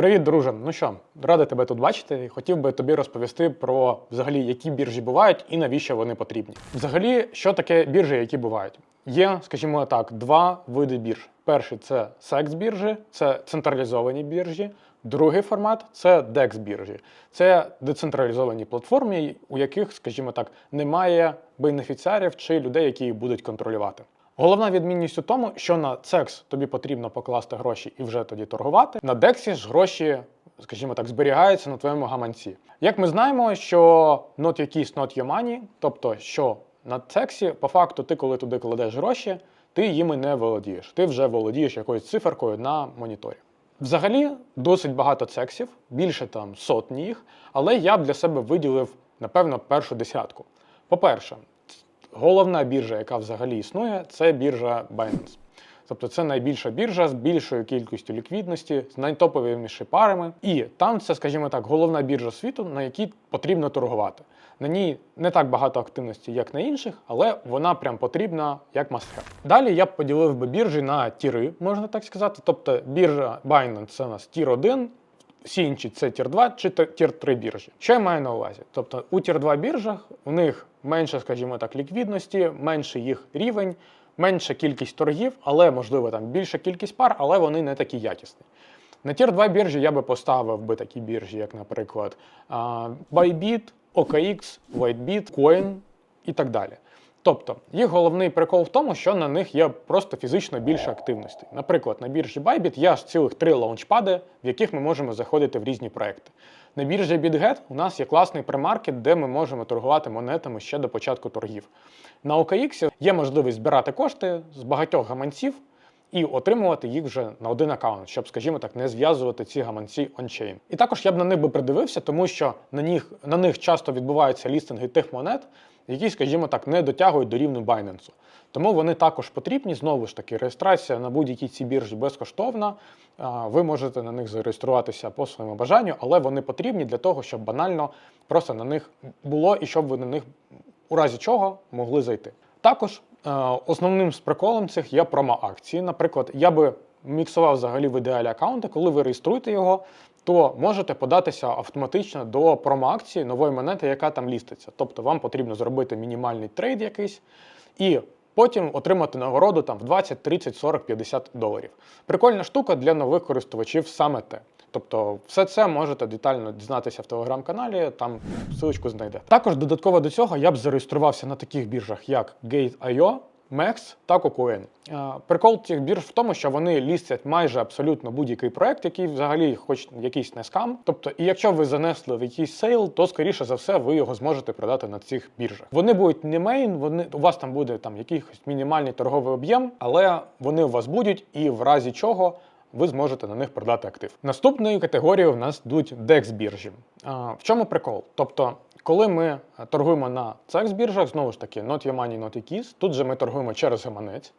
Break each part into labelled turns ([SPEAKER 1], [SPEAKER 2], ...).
[SPEAKER 1] Привіт, друже. Ну що, радий тебе тут бачити. Хотів би тобі розповісти про взагалі, які біржі бувають і навіщо вони потрібні. Взагалі, що таке біржі, які бувають? Є, скажімо так, два види бірж. Перший це секс біржі, це централізовані біржі. Другий формат це DEX біржі. Це децентралізовані платформи, у яких, скажімо так, немає бенефіціарів чи людей, які їх будуть контролювати. Головна відмінність у тому, що на CEX тобі потрібно покласти гроші і вже тоді торгувати. На DEX ж гроші, скажімо так, зберігаються на твоєму гаманці. Як ми знаємо, що not your keys, not your money, тобто що на CEX, по факту, ти коли туди кладеш гроші, ти їми не володієш. Ти вже володієш якоюсь циферкою на моніторі. Взагалі досить багато цексів, більше там сотні їх, але я б для себе виділив, напевно, першу десятку. По-перше, головна біржа, яка взагалі існує, це біржа Binance. Тобто це найбільша біржа з більшою кількістю ліквідності, з найтоповішими парами. І там це, скажімо так, головна біржа світу, на якій потрібно торгувати. На ній не так багато активності, як на інших, але вона прям потрібна як have. Далі я б поділив би біржі на тіри, можна так сказати. Тобто біржа Binance це у нас тір 1, всі інші це тір 2 чи тір 3 біржі. Що я маю на увазі? Тобто у тір 2 біржах у них менше, скажімо так, ліквідності, менше їх рівень, менша кількість торгів, але можливо там більша кількість пар, але вони не такі якісні. На тір 2 біржі я би поставив би такі біржі, як, наприклад, Bybit, OKX, WhiteBit, Coin і так далі. Тобто, їх головний прикол в тому, що на них є просто фізично більше активності. Наприклад, на біржі Bybit є аж цілих три лаунчпади, в яких ми можемо заходити в різні проекти. На біржі BitGet у нас є класний премаркет, де ми можемо торгувати монетами ще до початку торгів. На OKX є можливість збирати кошти з багатьох гаманців і отримувати їх вже на один аккаунт, щоб, скажімо так, не зв'язувати ці гаманці ончейн. І також я б на них би придивився, тому що на них, на них часто відбуваються лістинги тих монет, які, скажімо так, не дотягують до рівня Binance. Тому вони також потрібні. Знову ж таки, реєстрація на будь-якій цій біржі безкоштовна. Ви можете на них зареєструватися по своєму бажанню, але вони потрібні для того, щоб банально просто на них було і щоб ви на них у разі чого могли зайти. Також е, основним з приколом цих є промо-акції. Наприклад, я би міксував взагалі в ідеалі аккаунти, коли ви реєструєте його, то можете податися автоматично до промо-акції нової монети, яка там ліститься. Тобто вам потрібно зробити мінімальний трейд якийсь і потім отримати нагороду там в 20, 30, 40, 50 доларів. Прикольна штука для нових користувачів саме те. Тобто, все це можете детально дізнатися в телеграм-каналі, там ссылочку знайдете. Також додатково до цього я б зареєструвався на таких біржах, як Gate.io, MEX та KuCoin. Е, Прикол цих бірж в тому, що вони лістять майже абсолютно будь-який проект, який взагалі хоч якийсь не скам. Тобто, і якщо ви занесли в якийсь сейл, то скоріше за все ви його зможете продати на цих біржах. Вони будуть не мейн, вони у вас там буде там якийсь мінімальний торговий об'єм, але вони у вас будуть, і в разі чого ви зможете на них продати актив. Наступною категорією в нас йдуть DEX біржі. А, в чому прикол? Тобто, коли ми торгуємо на CEX біржах, знову ж таки, not your money, not your keys, тут же ми торгуємо через гаманець.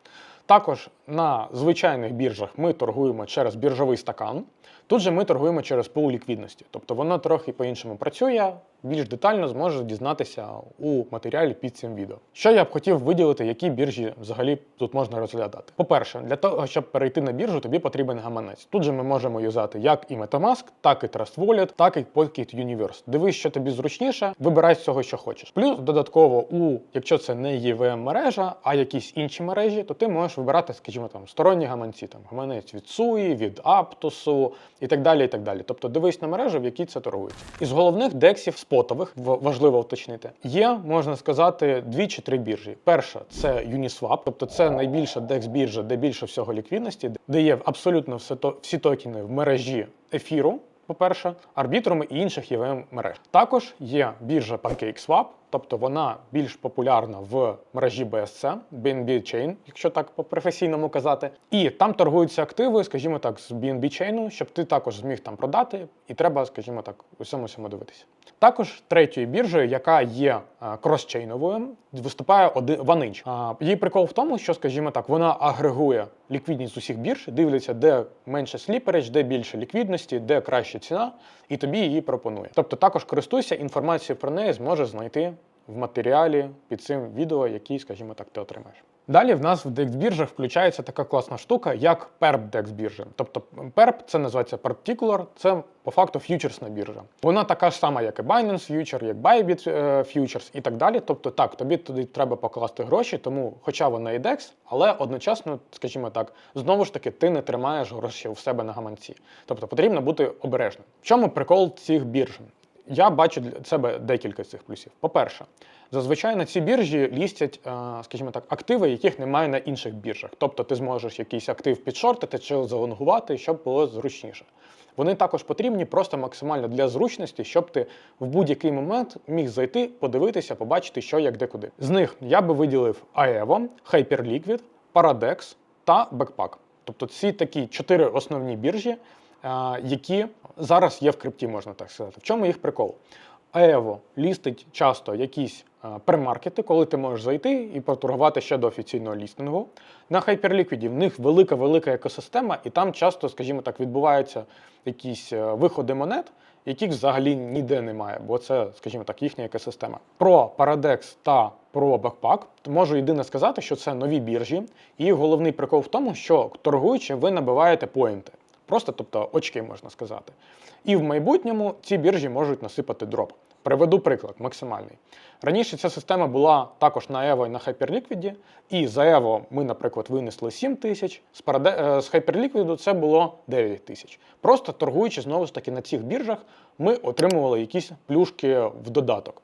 [SPEAKER 1] Також на звичайних біржах ми торгуємо через біржовий стакан. Тут же ми торгуємо через пул ліквідності. Тобто воно трохи по-іншому працює, більш детально зможете дізнатися у матеріалі під цим відео. Що я б хотів виділити, які біржі взагалі тут можна розглядати. По-перше, для того, щоб перейти на біржу, тобі потрібен гаманець. Тут же ми можемо юзати як і Metamask, так і Trust Wallet, так і Pocket Universe. Дивись, що тобі зручніше, вибирай з цього, що хочеш. Плюс додатково, у якщо це не EVM мережа, а якісь інші мережі, то ти можеш вибирати, скажімо, там сторонні гаманці, там гаманець від SUI, від Aptos і так далі. і так далі. Тобто дивись на мережу, в якій це торгується. Із головних дексів спотових, важливо уточнити, є, можна сказати, дві чи три біржі. Перша це Uniswap, тобто це найбільша декс біржа, де більше всього ліквідності, де є абсолютно все то, всі токени в мережі ефіру. По-перше, арбітрами і інших EVM мереж. Також є біржа PancakeSwap, тобто вона більш популярна в мережі BSC, BNB Chain, якщо так по-професійному казати. І там торгуються активи, скажімо так, з BNB Chain, щоб ти також зміг там продати, і треба, скажімо так, усьому всьому дивитися. Також третьою біржею, яка є кросчейновою, виступає один OneInch. Її прикол в тому, що, скажімо так, вона агрегує ліквідність усіх бірж, дивиться, де менше сліпередж, де більше ліквідності, де краща ціна, і тобі її пропонує. Тобто також користуйся, інформацію про неї зможеш знайти в матеріалі під цим відео, який, скажімо так, ти отримаєш. Далі в нас в DEX біржах включається така класна штука, як perp DEX біржа. Тобто perp це називається particular, це по факту ф'ючерсна біржа. Вона така ж сама, як і Binance Future, як Bybit е, Futures і так далі. Тобто, так, тобі туди треба покласти гроші, тому, хоча вона і DEX, але одночасно, скажімо так, знову ж таки, ти не тримаєш гроші у себе на гаманці. Тобто потрібно бути обережним. В чому прикол цих бірж? Я бачу для себе декілька з цих плюсів. По-перше, зазвичай на ці біржі лістять, е, скажімо так, активи, яких немає на інших біржах. Тобто ти зможеш якийсь актив підшортити чи залонгувати, щоб було зручніше. Вони також потрібні просто максимально для зручності, щоб ти в будь-який момент міг зайти, подивитися, побачити, що як де куди. З них я би виділив Aevo, Hyperliquid, Paradex та Backpack. Тобто ці такі чотири основні біржі, які зараз є в крипті, можна так сказати. В чому їх прикол? Aevo лістить часто якісь премаркети, коли ти можеш зайти і поторгувати ще до офіційного лістингу. На Hyperliquid в них велика-велика екосистема, і там часто, скажімо так, відбуваються якісь е, виходи монет, яких взагалі ніде немає, бо це, скажімо так, їхня екосистема. Про Paradex та про Backpack можу єдине сказати, що це нові біржі, і головний прикол в тому, що торгуючи, ви набиваєте поінти. Просто, тобто, очки можна сказати. І в майбутньому ці біржі можуть насипати дроп. Приведу приклад максимальний. Раніше ця система була також на Evo і на Hyperliquid, і за Evo ми, наприклад, винесли 7 тисяч, з, е, Hyperliquid це було 9 тисяч. Просто торгуючи знову ж таки на цих біржах, ми отримували якісь плюшки в додаток.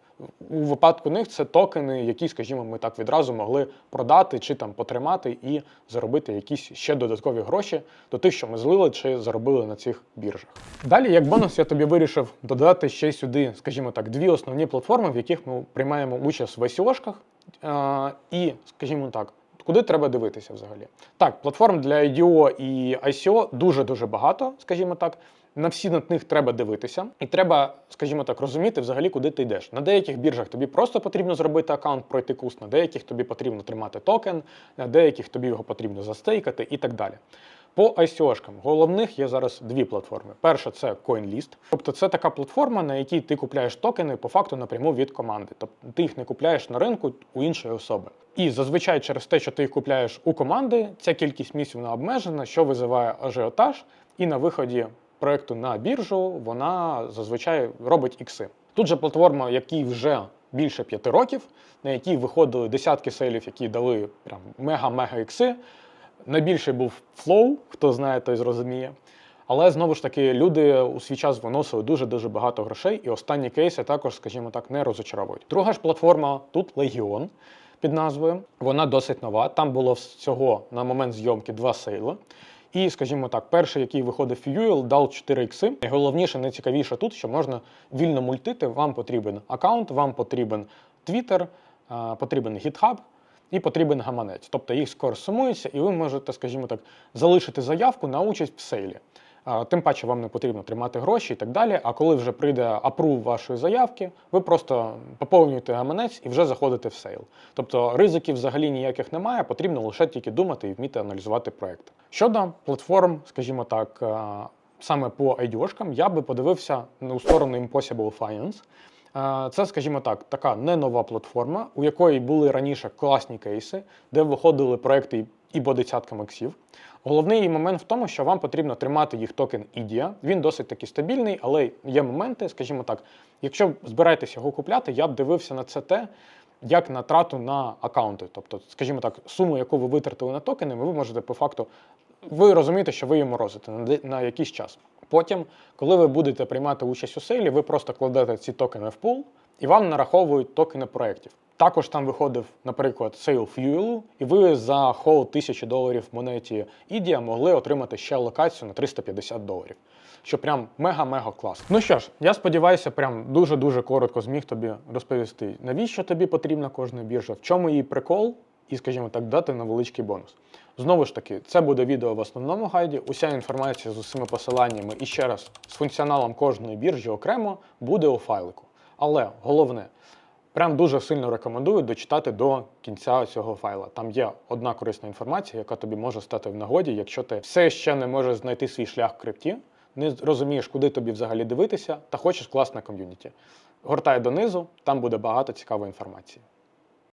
[SPEAKER 1] У випадку них це токени, які, скажімо, ми так відразу могли продати чи там потримати і заробити якісь ще додаткові гроші до тих, що ми злили чи заробили на цих біржах. Далі, як бонус, я тобі вирішив додати ще сюди, скажімо так, дві основні платформи, в яких ми приймаємо участь в ICO-шках. І, скажімо так, Куди треба дивитися взагалі? Так, платформ для IDO і ICO дуже-дуже багато, скажімо так. На всі на них треба дивитися, і треба, скажімо так, розуміти взагалі, куди ти йдеш. На деяких біржах тобі просто потрібно зробити аккаунт, пройти курс, на деяких тобі потрібно тримати токен, на деяких тобі його потрібно застейкати і так далі. По ICO-шкам головних є зараз дві платформи. Перша це CoinList, тобто це така платформа, на якій ти купляєш токени по факту напряму від команди. Тобто ти їх не купляєш на ринку у іншої особи. І зазвичай через те, що ти їх купляєш у команди, ця кількість місць вона обмежена, що визиває ажіотаж, і на виході проекту на біржу вона зазвичай робить ікси. Тут же платформа, якій вже більше п'яти років, на якій виходили десятки сейлів, які дали прям мега-мега ікси. Найбільший був Flow, хто знає, той зрозуміє. Але знову ж таки, люди у свій час виносили дуже-дуже багато грошей, і останні кейси також, скажімо так, не розочаровують. Друга ж платформа тут Legion під назвою. Вона досить нова. Там було всього на момент зйомки два сейли. І, скажімо так, перший, який виходив Fuel, дав 4 ікси. Найголовніше, найцікавіше тут, що можна вільно мультити. Вам потрібен аккаунт, вам потрібен Twitter, потрібен GitHub і потрібен гаманець. Тобто їх скоро сумується, і ви можете, скажімо так, залишити заявку на участь в сейлі. Тим паче вам не потрібно тримати гроші і так далі. А коли вже прийде апрув вашої заявки, ви просто поповнюєте гаманець і вже заходите в сейл. Тобто ризиків взагалі ніяких немає, потрібно лише тільки думати і вміти аналізувати проект. Щодо платформ, скажімо так, саме по IDO-шкам, я би подивився у сторону Impossible Finance. Е, Це, скажімо так, така не нова платформа, у якої були раніше класні кейси, де виходили проекти і по десяткам іксів. Головний момент в тому, що вам потрібно тримати їх токен IDIA. Він досить таки стабільний, але є моменти, скажімо так, якщо збираєтесь його купляти, я б дивився на це те, як на трату на аккаунти. Тобто, скажімо так, суму, яку ви витратили на токени, ви можете по факту. Ви розумієте, що ви її морозите на якийсь час. Потім, коли ви будете приймати участь у сейлі, ви просто кладете ці токени в пул і вам нараховують токени проєктів. Також там виходив, наприклад, сейл Fuel, і ви за холд 1000 доларів монеті IDIA могли отримати ще локацію на 350 доларів. Що прям мега-мега класно. Ну що ж, я сподіваюся, прям дуже-дуже коротко зміг тобі розповісти, навіщо тобі потрібна кожна біржа, в чому її прикол, і, скажімо так, дати невеличкий бонус. Знову ж таки, це буде відео в основному гайді. Уся інформація з усіма посиланнями і ще раз з функціоналом кожної біржі окремо буде у файлику. Але головне, прям дуже сильно рекомендую дочитати до кінця цього файла. Там є одна корисна інформація, яка тобі може стати в нагоді, якщо ти все ще не можеш знайти свій шлях в крипті, не розумієш, куди тобі взагалі дивитися, та хочеш класне ком'юніті. Гортай донизу, там буде багато цікавої інформації.